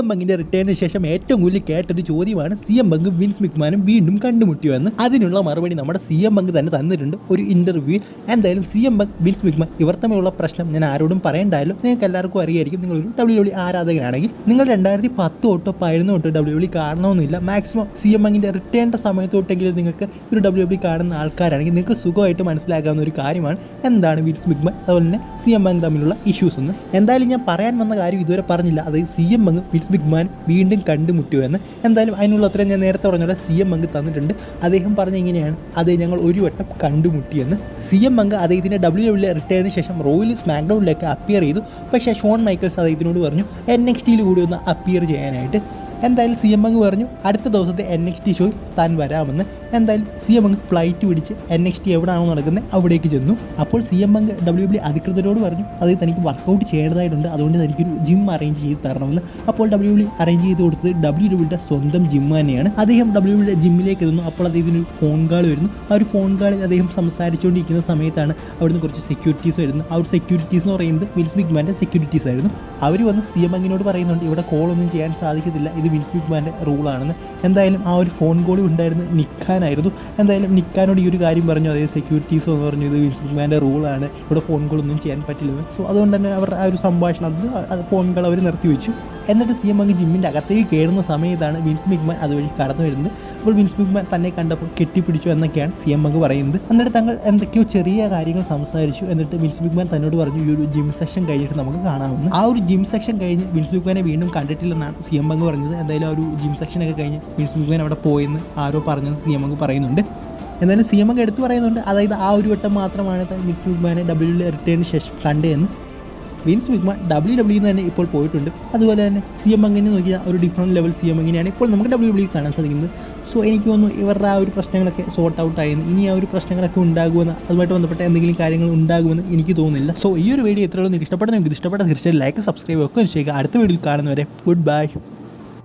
M ബങ്കിന്റെ റിട്ടേണിന് ശേഷം ഏറ്റവും കൂടുതൽ കേട്ടൊരു ചോദ്യമാണ് സി എം ബങ്ക് വിൻസ് മിക്മാനും വീണ്ടും കണ്ടുമുട്ടിയോ എന്ന്. അതിനുള്ള മറുപടി നമ്മുടെ സി എം ബങ്ക് തന്നെ തന്നിട്ടുണ്ട്. ഒരു ഇന്റർവ്യൂ എന്തായാലും C M Punk Vince McMahon ഇവർ തമ്മിലുള്ള പ്രശ്നം ഞാൻ ആരോടും പറയണ്ടായാലും നിങ്ങൾക്ക് എല്ലാവർക്കും അറിയായിരിക്കും. നിങ്ങളൊരു ഡബ്ല്യു ഡബ്ല്യു ആരാധകനാണെങ്കിൽ നിങ്ങൾ രണ്ടായിരത്തി പത്ത് തൊട്ടോ പതിനൊന്ന് തൊട്ട് ഡബ്ല്യു ഡബ്ല്യു കാണണമെന്നില്ല. മാക്സിമം സി എം ബങ്കിന്റെ റിട്ടേണിന്റെ സമയത്ത് തൊട്ടെങ്കിലും നിങ്ങൾക്ക് ഒരു ഡബ്ല്യു ഡബ്ല്യു കാണുന്ന ആൾക്കാരാണെങ്കിൽ നിങ്ങൾക്ക് സുഖമായിട്ട് മനസ്സിലാക്കാവുന്ന ഒരു കാര്യമാണ് എന്താണ് വിൻസ് മിക്മാൻ അതുപോലെ തന്നെ സി എം ബങ്ക് തമ്മിലുള്ള ഇഷ്യൂസ് എന്ന്. എന്തായാലും ഞാൻ പറയാൻ വന്ന കാര്യം ഇതുവരെ പറഞ്ഞില്ല. അതായത് C M Punk Vince McMahon വീണ്ടും കണ്ടുമുട്ടിയോ എന്ന് എന്തായാലും അതിനുള്ള അത്രയും ഞാൻ നേരത്തെ പറഞ്ഞ സി എം ബങ്ക് തന്നിട്ടുണ്ട്. അദ്ദേഹം പറഞ്ഞ ഇങ്ങനെയാണ്. അത് ഞങ്ങൾ ഒരു വട്ടം കണ്ടുമുട്ടിയെന്ന് സി എം അങ്ക് അദ്ദേഹത്തിന്റെ ഡബ്ല്യു ഡബ്ല്യു റിട്ടയറിന് ശേഷം റോയൽ സ്മാക്ഡൗണിലേക്ക് അപ്പിയർ ചെയ്തു. പക്ഷേ ഷോൺ മൈക്കിൾസ് അദ്ദേഹത്തിനോട് പറഞ്ഞു എൻ എക്സ് ടിയിൽ കൂടി ഒന്ന് അപ്പിയർ ചെയ്യാനായിട്ട്. എന്തായാലും സി എം അങ്ങ് പറഞ്ഞു അടുത്ത ദിവസത്തെ എൻ എക്സ് ടി ഷോയിൽ താൻ വരാമെന്ന്. എന്തായാലും സി എം ബങ്ക് ഫ്ലൈറ്റ് പിടിച്ച് എൻ എക്സ് ടി എവിടെയാണോ നടക്കുന്നത് അവിടേക്ക് ചെന്നു. അപ്പോൾ C M Punk W B അധികൃതരോട് പറഞ്ഞു അത് തനിക്ക് വർക്കൗട്ട് ചെയ്യേണ്ടതായിട്ടുണ്ട്. അതുകൊണ്ട് തനിക്കൊരു ജിം അറേഞ്ച് ചെയ്ത് തരണമെന്ന് അപ്പോൾ ഡബ്ല്യു ബി അറേഞ്ച് ചെയ്ത് കൊടുത്തത് ഡബ്ല്യു ഡബ്ല്യുടെ സ്വന്തം ജിം തന്നെയാണ്. അദ്ദേഹം ഡബ്ല്യു ബിയുടെ ജിമ്മിലേക്ക് എത്തുന്നു അപ്പോൾ അദ്ദേഹത്തിന് ഒരു ഫോൺ കാൾ വരുന്നു. ആ ഒരു ഫോൺ കാളിൽ അദ്ദേഹം സംസാരിച്ചുകൊണ്ടിരിക്കുന്ന സമയത്താണ് അവിടുന്ന് കുറച്ച് സെക്യൂരിറ്റീസ് വരുന്നത്. ആ ഒരു സെക്യൂരിറ്റീസ് എന്ന് പറയുന്നത് വിൽസ് ബിഗ്മാന്റെ സെക്യൂരിറ്റീസ് ആയിരുന്നു. അവർ വന്ന് സി എം ബങ്കിനോട് പറയുന്നുണ്ട് ഇവിടെ കോളൊന്നും ചെയ്യാൻ സാധിക്കത്തില്ല. ഇത് വിൽസ് ബിഗ്മാന്റെ റൂളാണെന്ന് എന്തായാലും ആ ഒരു ഫോൺ കോൾ ഉണ്ടായിരുന്ന നിക്കാനായിരുന്നു എന്തായാലും നിൽക്കാനോട് ഈ ഒരു കാര്യം പറഞ്ഞു. അതായത് സെക്യൂരിറ്റീസ് എന്ന് പറഞ്ഞു. ഇത് വിൻസ് ബിഗ്മാന്റെ റൂളാണ് ഇവിടെ ഫോൺ കോളൊന്നും ചെയ്യാൻ പറ്റില്ലെന്ന്. സോ അതുകൊണ്ട് തന്നെ അവരുടെ ആ ഒരു സംഭാഷണം അത് ഫോൺ കോൾ അവർ നിർത്തി വെച്ചു എന്നിട്ട് സി എം അങ്ങ് ജിമ്മിന്റെ അകത്തേക്ക് കയറുന്ന സമയത്താണ് വിൻസ് മിഗ്മാൻ അതുവഴി കടന്നു വരുന്നത്. അപ്പോൾ വിൻസ് മിഗ്മാൻ തന്നെ കണ്ടപ്പോൾ കെട്ടിപ്പിടിച്ചു എന്നൊക്കെയാണ് സി എം അങ്ങ് പറയുന്നത്. എന്നിട്ട് തങ്ങൾ എന്തൊക്കെയോ ചെറിയ കാര്യങ്ങൾ സംസാരിച്ചു. എന്നിട്ട് വിൻസ് മിഗ്മാൻ തന്നോട് പറഞ്ഞു ഈ ഒരു ജിം സെക്ഷൻ കഴിഞ്ഞിട്ട് നമുക്ക് കാണാമെന്ന്. ആ ഒരു ജിം സെക്ഷൻ കഴിഞ്ഞ് വിൻസ് മിഗ്മാനെ വീണ്ടും കണ്ടിട്ടില്ലെന്നാണ് സി എം അങ്ങ് പറഞ്ഞത്. എന്തായാലും ആ ഒരു ജിം സെക്ഷനൊക്കെ കഴിഞ്ഞ് വിൻസ് മിഗ്മാൻ അവിടെ പോയെന്ന് ആരോ പറഞ്ഞത് സി എം അങ്ങ് പറയുന്നുണ്ട്. എന്തായാലും സി എം ഒക്കെ എടുത്തു പറയുന്നുണ്ട്. അതായത് ആ ഒരു വട്ടം മാത്രമാണ് വിൻസ് മിഗ്മാനെ ഡബ്ല്യു റിട്ടേണിന് ശേഷം കണ്ടതെന്ന്. വിൻസ് വിഗ്മ ഡബ്ല്യു ഡബ്ല്യു തന്നെ ഇപ്പോൾ പോയിട്ടുണ്ട്. അതുപോലെ തന്നെ സി എം അങ്ങനെ നോക്കിയാൽ ഒരു ഡിഫറന്റ് ലെവൽ സി എം എങ്ങനെയാണ് ഇപ്പോൾ നമുക്ക് ഡബ്ല്യു ഡബ്ല്യു കാണാൻ സാധിക്കുന്നത്. സോ എനിക്ക് തോന്നുന്നു ഇവരുടെ ആ ഒരു പ്രശ്നങ്ങളൊക്കെ സോർട്ട് ഔട്ട് ആയിരുന്നു ഇനി ആ ഒരു പ്രശ്നങ്ങളൊക്കെ ഉണ്ടാകുമെന്ന് അതുമായിട്ട് ബന്ധപ്പെട്ട എന്തെങ്കിലും കാര്യങ്ങൾ ഉണ്ടാകുമെന്ന് എനിക്ക് തോന്നുന്നില്ല. സോ ഈ ഒരു വീഡിയോ എത്രയുള്ളൂ നിങ്ങൾക്ക് ഇഷ്ടപ്പെട്ടെങ്കിൽ ഇഷ്ടപ്പെട്ട തീർച്ചയായും ലൈക്ക് സബ്സ്ക്രൈബ് ഒക്കെ ചെയ്യുക. അടുത്ത വീഡിയോയിൽ കാണുന്നവരെ ഗുഡ് ബൈ